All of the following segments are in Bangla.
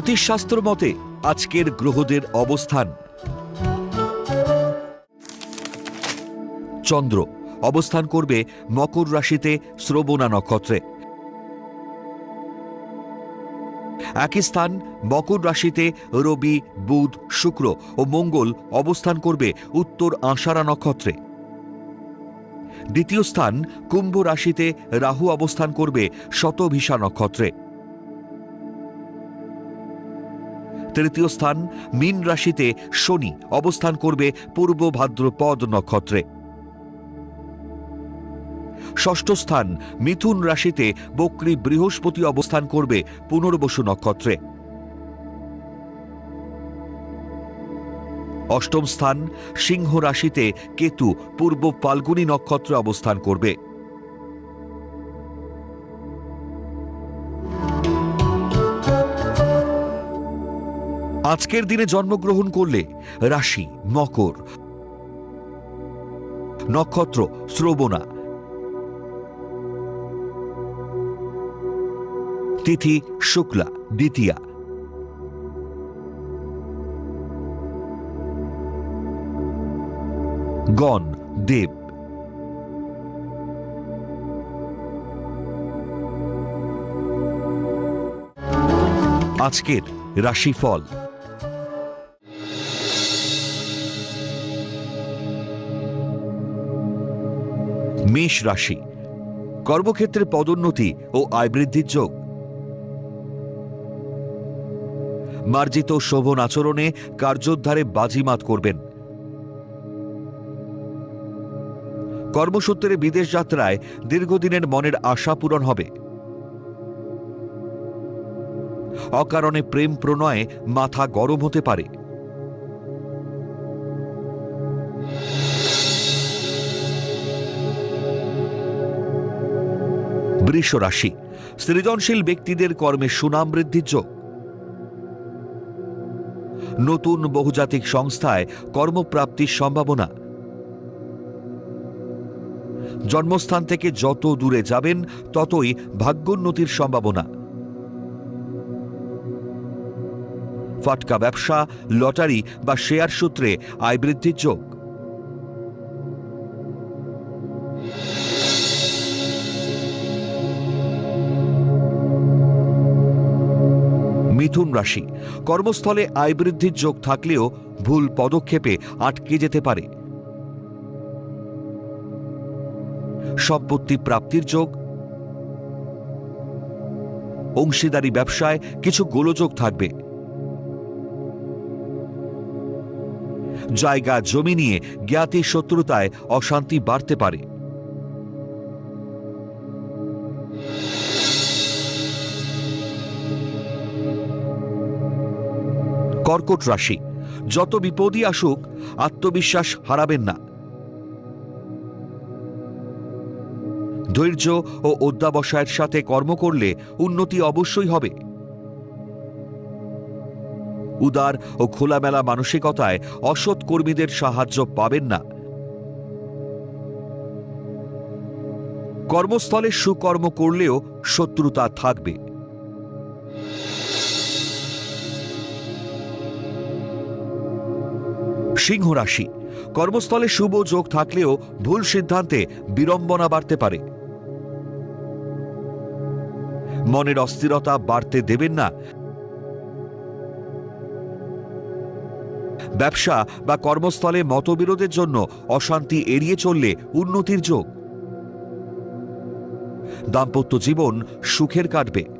জ্যোতিষশাস্ত্র মতে, আজকের গ্রহদের অবস্থান। চন্দ্র, অবস্থান করবে মকর রাশিতে শ্রবণা নক্ষত্রে। একই স্থান, মকর রাশিতে রবি, বুধ, শুক্র ও মঙ্গল অবস্থান করবে উত্তর আষাঢ়া নক্ষত্রে। দ্বিতীয় স্থান, কুম্ভ রাশিতে রাহু অবস্থান করবে শতভিষা নক্ষত্রে। তৃতীয় স্থান মীন রাশিতে শনি অবস্থান করবে পূর্ব ভাদ্রপদ নক্ষত্রে। ষষ্ঠ স্থান মিথুন রাশিতে বক্রী বৃহস্পতি অবস্থান করবে পুনর্বসু নক্ষত্রে। অষ্টম স্থান সিংহ রাশিতে কেতু পূর্ব ফাল্গুনী নক্ষত্রে অবস্থান করবে। আজকের দিনে জন্মগ্রহণ করলে রাশি, মকর, নক্ষত্র, শ্রবণা, তিথি, শুক্লা, দ্বিতীয়া। গণ, দেব। আজকের রাশিফল। মেষ রাশি। কর্মক্ষেত্রে পদোন্নতি ও আয় বৃদ্ধির যোগ। মার্জিত শোভন আচরণে কার্যোদ্ধারে বাজিমাত করবেন। কর্মসূত্রে বিদেশ যাত্রায় দীর্ঘদিনের মনের আশা পূরণ হবে। অকারণে প্রেম প্রণয়ে মাথা গরম হতে পারে। বৃষ রাশি। সৃজনশীল ব্যক্তিদের কর্মে সুনাম বৃদ্ধির যোগ। নতুন বহুজাতিক সংস্থায় কর্মপ্রাপ্তির সম্ভাবনা। জন্মস্থান থেকে যত দূরে যাবেন, ততই ভাগ্যোন্নতির সম্ভাবনা। ফাটকা ব্যবসা, লটারি বা শেয়ার সূত্রে আয় বৃদ্ধির যোগ। মিথুন রাশি। কর্মস্থলে আয় বৃদ্ধির যোগ থাকলেও ভুল পদক্ষেপে আটকে যেতে পারে। সম্পত্তি প্রাপ্তির যোগ। অংশীদারি ব্যবসায় কিছু গোলযোগ থাকবে। জায়গা, জমি নিয়ে জ্ঞাতি শত্রুতায় অশান্তি বাড়তে পারে। কর্কট রাশি। যত বিপদই আসুক, আত্মবিশ্বাস হারাবেন না। ধৈর্য ও অধ্যাবসায়ের সাথে কর্ম করলে উন্নতি অবশ্যই হবে। উদার ও খোলামেলা মানসিকতায় অসৎ কর্মীদের সাহায্য পাবেন না। কর্মস্থলে সুকর্ম করলেও শত্রুতা থাকবে। সিংহ রাশি। কর্মস্থলে শুভ যোগ থাকলেও ভুল সিদ্ধান্তে বিড়ম্বনা বাড়তে পারে। মনের অস্থিরতা বাড়তে দেবেন না। ব্যবসা বা কর্মস্থলে মতবিরোধের জন্য অশান্তি এড়িয়ে চললে উন্নতির যোগ। দাম্পত্য জীবন সুখের কাটবে।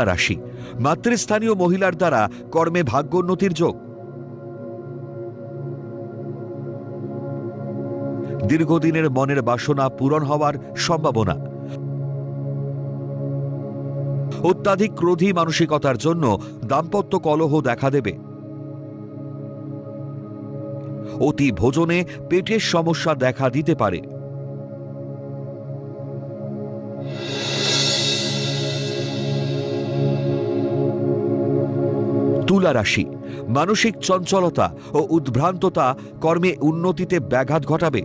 কন্যা রাশি। মাতৃস্থানীয় মহিলার দ্বারা কর্মে ভাগ্যোন্নতির যোগ। দীর্ঘদিনের মনের বাসনা পূরণ হওয়ার সম্ভাবনা। অত্যাধিক ক্রোধী মানসিকতার জন্য দাম্পত্য কলহ দেখা দেবে। অতি ভোজনে পেটের সমস্যা দেখা দিতে পারে। তুলা রাশি। মানসিক চঞ্চলতা ও উদ্ভ্রান্ততা কর্মে উন্নতিতে ব্যাঘাত ঘটাবে।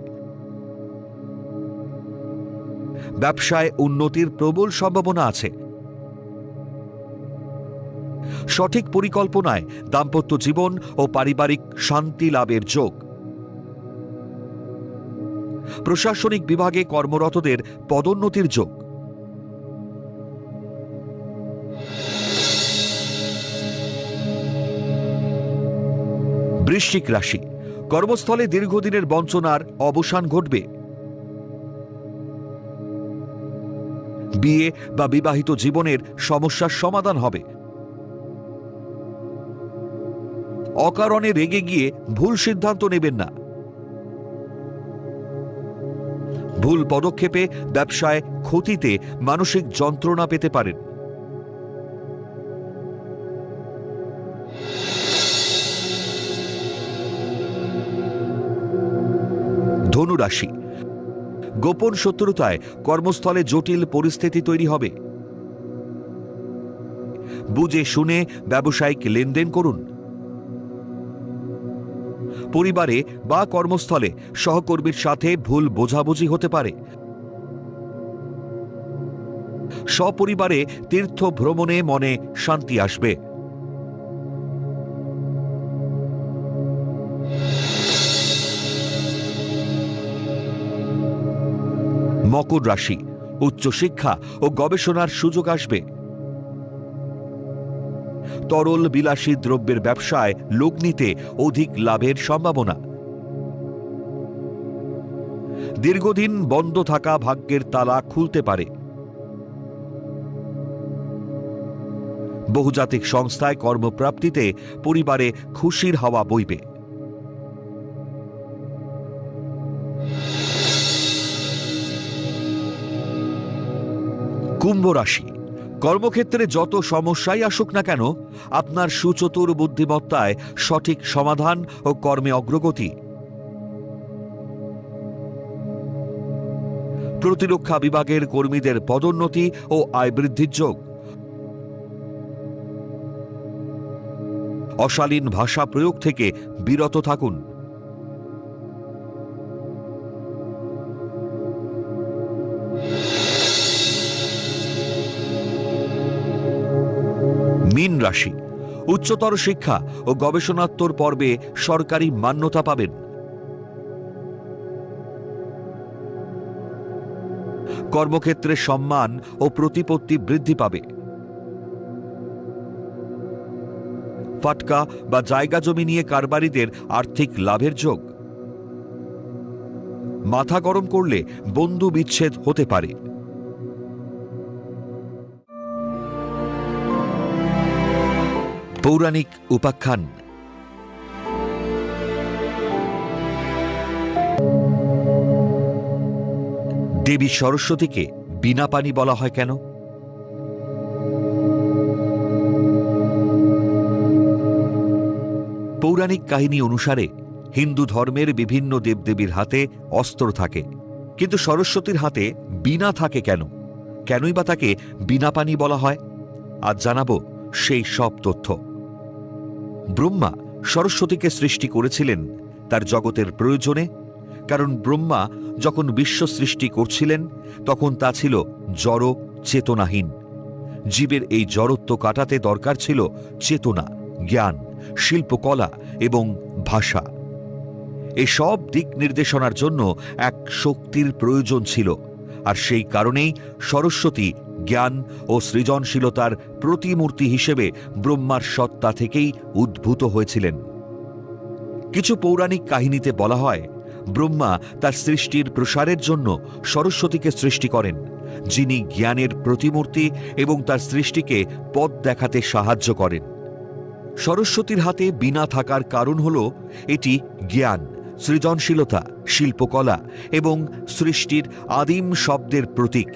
ব্যবসায় উন্নতির প্রবল সম্ভাবনা আছে। সঠিক পরিকল্পনায় দাম্পত্য জীবন ও পারিবারিক শান্তি লাভের যোগ। প্রশাসনিক বিভাগে কর্মরতদের পদোন্নতির যোগ। বৃশ্চিক রাশি। কর্মস্থলে দীর্ঘদিনের বঞ্চনার অবসান ঘটবে। বিয়ে বা বিবাহিত জীবনের সমস্যার সমাধান হবে। অকারণে রেগে গিয়ে ভুল সিদ্ধান্ত নেবেন না। ভুল পদক্ষেপে ব্যবসায় ক্ষতিতে মানসিক যন্ত্রণা পেতে পারেন। ধনুরাশি গোপন শত্রুতায় কর্মস্থলে জটিল পরিস্থিতি তৈরি হবে। বুঝে শুনে ব্যবসায়িক লেনদেন করুন। পরিবারে বা কর্মস্থলে সহকর্মীর সাথে ভুল বোঝাবুঝি হতে পারে। সপরিবারে তীর্থ ভ্রমণে মনে শান্তি আসবে। মকর রাশি, উচ্চশিক্ষা ও গবেষণার সুযোগ আসবে। তরল বিলাসী দ্রব্যের ব্যবসায় লগ্নিতে অধিক লাভের সম্ভাবনা। দীর্ঘদিন বন্ধ থাকা ভাগ্যের তালা খুলতে পারে। বহুজাতিক সংস্থায় কর্মপ্রাপ্তিতে পরিবারে খুশির হাওয়া বইবে। কুম্ভ রাশি। কর্মক্ষেত্রে যত সমস্যাই আসুক না কেন, আপনার সুচতুর বুদ্ধিমত্তায় সঠিক সমাধান ও কর্মে অগ্রগতি। প্রতিরক্ষা বিভাগের কর্মীদের পদোন্নতি ও আয় বৃদ্ধির যোগ। অশালীন ভাষা প্রয়োগ থেকে বিরত থাকুন। মীন রাশি, উচ্চতর শিক্ষা ও গবেষণাত্মর পর্বে সরকারি মান্যতা পাবেন। কর্মক্ষেত্রে সম্মান ও প্রতিপত্তি বৃদ্ধি পাবে। ফাটকা বা জায়গা জমি নিয়ে কারবারিদের আর্থিক লাভের যোগ। মাথা গরম করলে বন্ধু বিচ্ছেদ হতে পারে। পৌরাণিক উপাখ্যান। দেবী সরস্বতীকে বিনা পানি বলা হয় কেন? পৌরাণিক কাহিনী অনুসারে হিন্দু ধর্মের বিভিন্ন দেবদেবীর হাতে অস্ত্র থাকে। কিন্তু সরস্বতীর হাতে বিনা থাকে কেন? কেনই বা তাকে বিনা পানি বলা হয়? আজ জানাব সেই সব তথ্য। ব্রহ্মা সরস্বতীকে সৃষ্টি করেছিলেন তার জগতের প্রয়োজনে, কারণ ব্রহ্মা যখন বিশ্ব সৃষ্টি করছিলেন, তখন তা ছিল জড় চেতনাহীন। জীবের এই জড়ত্ব কাটাতে দরকার ছিল চেতনা, জ্ঞান, শিল্পকলা এবং ভাষা। এসব দিক নির্দেশনার জন্য এক শক্তির প্রয়োজন ছিল, আর সেই কারণেই সরস্বতী জ্ঞান ও সৃজনশীলতার প্রতিমূর্তি হিসেবে ব্রহ্মার সত্তা থেকেই উদ্ভূত হয়েছিলেন। কিছু পৌরাণিক কাহিনীতে বলা হয়, ব্রহ্মা তার সৃষ্টির প্রসারের জন্য সরস্বতীকে সৃষ্টি করেন, যিনি জ্ঞানের প্রতিমূর্তি এবং তার সৃষ্টিকে পথ দেখাতে সাহায্য করেন। সরস্বতীর হাতে বিনা থাকার কারণ হল, এটি জ্ঞান, সৃজনশীলতা, শিল্পকলা এবং সৃষ্টির আদিম শব্দের প্রতীক।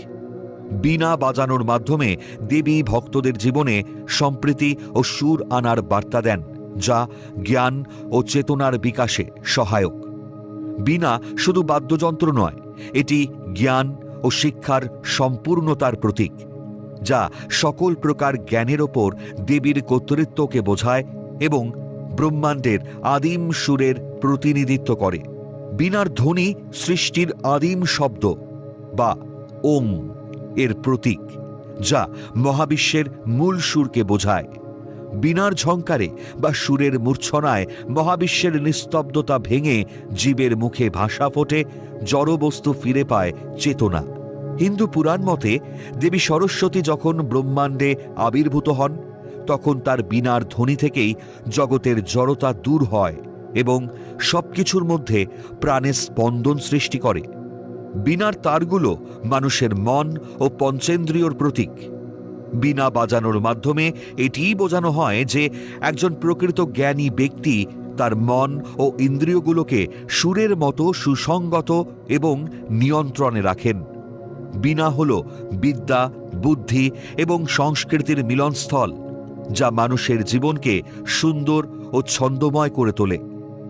বীণা বাজানোর মাধ্যমে দেবী ভক্তদের জীবনে সম্প্রীতি ও সুর আনার বার্তা দেন, যা জ্ঞান ও চেতনার বিকাশে সহায়ক। বীণা শুধু বাদ্যযন্ত্র নয়, এটি জ্ঞান ও শিক্ষার সম্পূর্ণতার প্রতীক, যা সকল প্রকার জ্ঞানের ওপর দেবীর কর্তৃত্বকে বোঝায় এবং ব্রহ্মাণ্ডের আদিম সুরের প্রতিনিধিত্ব করে। বিনার ধ্বনি সৃষ্টির আদিম শব্দ বা ওম। এর প্রতীক, যা মহাবিশ্বের মূল সুরকে বোঝায়। বিনার ঝংকারে বা সুরের মূর্ছনায় মহাবিশ্বের নিস্তব্ধতা ভেঙে জীবের মুখে ভাষা ফোটে জড়বস্তু ফিরে পায় চেতনা। হিন্দু পুরাণ মতে, দেবী সরস্বতী যখন ব্রহ্মাণ্ডে আবির্ভূত হন, তখন তার বিনার ধ্বনি থেকেই জগতের জড়তা দূর হয় এবং সবকিছুর মধ্যে প্রাণের স্পন্দন সৃষ্টি করে। বিনার তারগুলো মানুষের মন ও পঞ্চেন্দ্রিয়র প্রতীক। বিনা বাজানোর মাধ্যমে এটিই বোঝানো হয় যে একজন প্রকৃত জ্ঞানী ব্যক্তি তার মন ও ইন্দ্রিয়গুলোকে সুরের মতো সুসংগত এবং নিয়ন্ত্রণে রাখেন। বিনা হল বিদ্যা, বুদ্ধি এবং সংস্কৃতির মিলনস্থল, যা মানুষের জীবনকে সুন্দর ও ছন্দময় করে তোলে।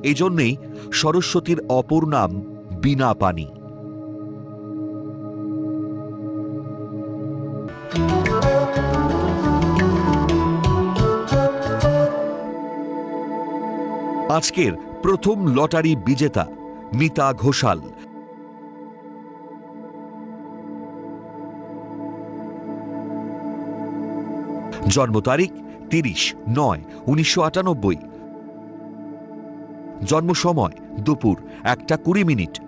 এজন্যেই সরস্বতীর অপর নাম বিনা পানি আজকের প্রথম লটারি বিজেতা মিতা ঘোষাল। জন্ম তারিখ তিরিশ নয় উনিশশো আটানব্বই। জন্ম সময় দুপুর একটা কুড়ি মিনিট।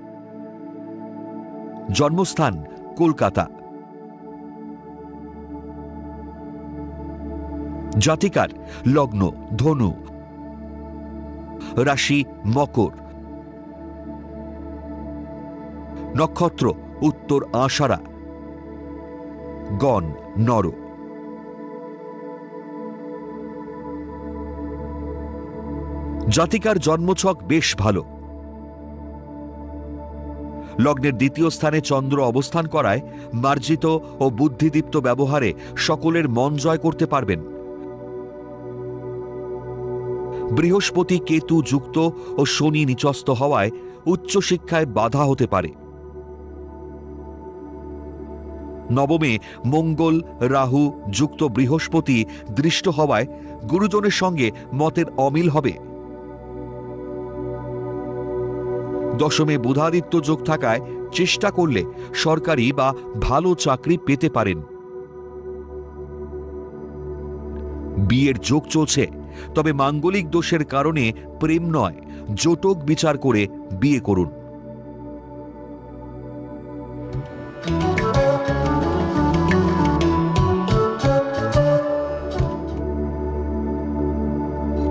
জন্মস্থান কলকাতা। জাতিকার লগ্ন ধনু। রাশি মকর। নক্ষত্র, উত্তর আষাঢ়া। গণ, নর। জাতিকার জন্মছক বেশ ভালো। লগ্নের দ্বিতীয় স্থানে চন্দ্র অবস্থান করায় মার্জিত ও বুদ্ধিদীপ্ত ব্যবহারে সকলের মন জয় করতে পারবেন। বৃহস্পতি কেতু যুক্ত ও শনি নিচস্ত হওয়ায় উচ্চশিক্ষায় বাধা হতে পারে। নবমে মঙ্গল, রাহু যুক্ত বৃহস্পতি দৃষ্ট হওয়ায় গুরুজনের সঙ্গে মতের অমিল হবে। দশমে বুধাদিত্য যোগ থাকায় চেষ্টা করলে সরকারি বা ভালো চাকরি পেতে পারেন। বিয়ের যোগ চলছে। তবে মাঙ্গলিক দোষের কারণে প্রেম নয় জোটক বিচার করে বিয়ে করুন।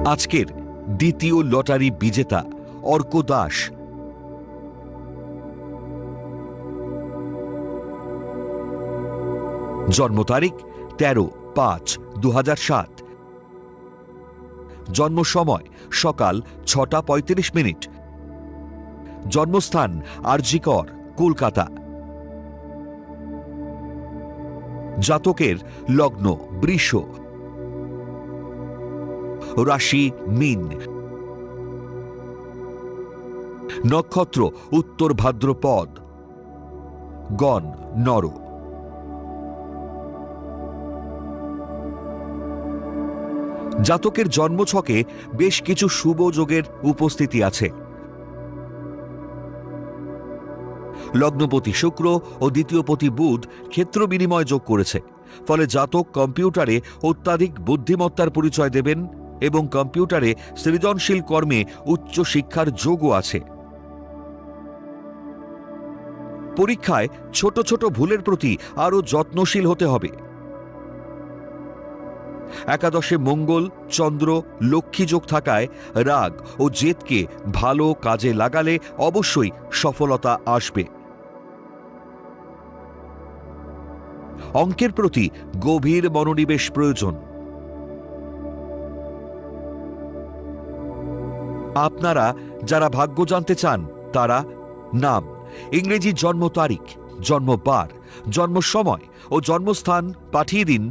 আজকের দ্বিতীয় লটারি বিজেতা অর্ক দাস। জন্ম তারিখ তেরো পাঁচ দু সাত। জন্ম সময়, সকাল ছটা পঁয়ত্রিশ মিনিট। জন্মস্থান, আরজিকর, কলকাতা। জাতকের লগ্ন, বৃষ। রাশি, মিন। নক্ষত্র, উত্তর ভাদ্রপদ। গণ, নর। জাতকের জন্মছকে বেশ কিছু শুভ যোগের উপস্থিতি আছে। লগ্নপতি শুক্র ও দ্বিতীয়পতি বুধ ক্ষেত্র বিনিময় যোগ করেছে, ফলে জাতক কম্পিউটারে অত্যাধিক বুদ্ধিমত্তার পরিচয় দেবেন এবং কম্পিউটারে সৃজনশীল কর্মে উচ্চ শিক্ষার যোগও আছে। পরীক্ষায় ছোট ছোট ভুলের প্রতি আরও যত্নশীল হতে হবে। একাদশে মঙ্গল, চন্দ্র, লক্ষ্মী যোগ থাকায় রাগ ও জেদকে ভালো কাজে লাগালে অবশ্যই সফলতা আসবে। অঙ্কের প্রতি গভীর মনোনিবেশ প্রয়োজন। আপনারা যারা ভাগ্য জানতে চান, তারা নাম, ইংরেজি জন্ম তারিখ জন্মবার জন্ম সময় ও জন্মস্থান পাঠিয়ে দিন